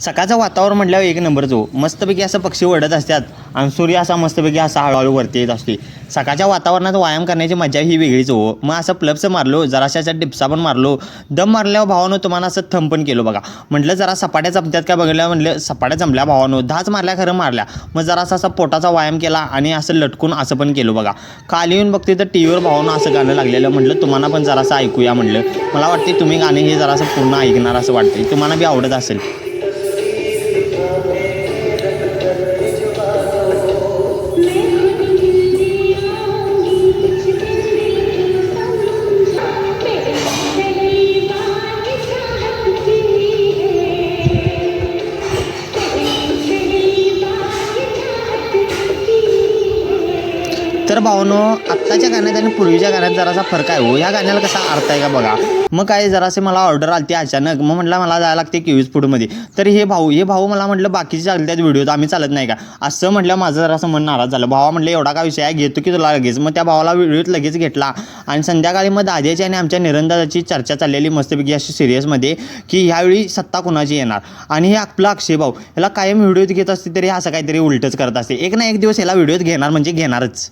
सकाळचं वातावरण म्हटल्यावर एक नंबर जो. मस्तपैकी असं पक्षी ओढत असतात. आणि सूर्य असा मस्तपैकी असा हळूहळू वरती येत असते. सकाळच्या वातावरणात व्यायाम करण्याची मजा ही वेगळीच हो. मग असं प्लबचं मारलो जराशाचा डिप्सा पण मारलो. दम मारल्यावर भावानं तुम्हाला असं थंप पण केलो बघा. म्हटलं जरा सपाट्या जमत्यात का बघल्या म्हटलं सपाट्या जमल्या भावानं. धाच मारल्या खरं मारल्या. मग जरासा असा पोटाचा व्यायाम केला आणि असं लटकून असं पण केलो बघा. काल येऊन बघते तर टी व्हीवर भावानं असं गाणं लागलेलं. म्हटलं तुम्हाला पण जरासं ऐकूया म्हटलं. मला वाटते तुम्ही गाणे हे जरासं पूर्ण ऐकणार असं वाटते तुम्हाला बी आवडत असेल. तर भावनो आत्ताच्या गाण्यात आणि पूर्वीच्या गाण्यात जरासा फरक आहे हो. ह्या गाण्याला कसा अर्थ आहे का बघा? मग काय जरासे मला ऑर्डर आली अचानक. मग म्हटलं मला जायला लागते केवीज फूडमध्ये तर हे भाऊ हे भाऊ मला म्हटलं बाकीचे चालतात व्हिडिओ आम्ही चालत नाही का? असं म्हटलं माझं जरासं मन नाराज झालं. भावा म्हटलं एवढा का विषय आहे? घेतो की तुला लगेच? मग त्या भावाला व्हिडिओत लगेच घेतला. आणि संध्याकाळी मग दाद्याची आणि आमच्या निरंदाची चर्चा चाललेली मस्तपैकी अशी सिरियसमध्ये की ह्यावेळी सत्ता कुणाची येणार? आणि हे आपला अक्षय भाऊ ह्याला कायम व्हिडिओत घेत असते तरी असं काहीतरी उलटच करत असते. एक ना एक दिवस ह्याला व्हिडिओत घेणार म्हणजे घेणारच.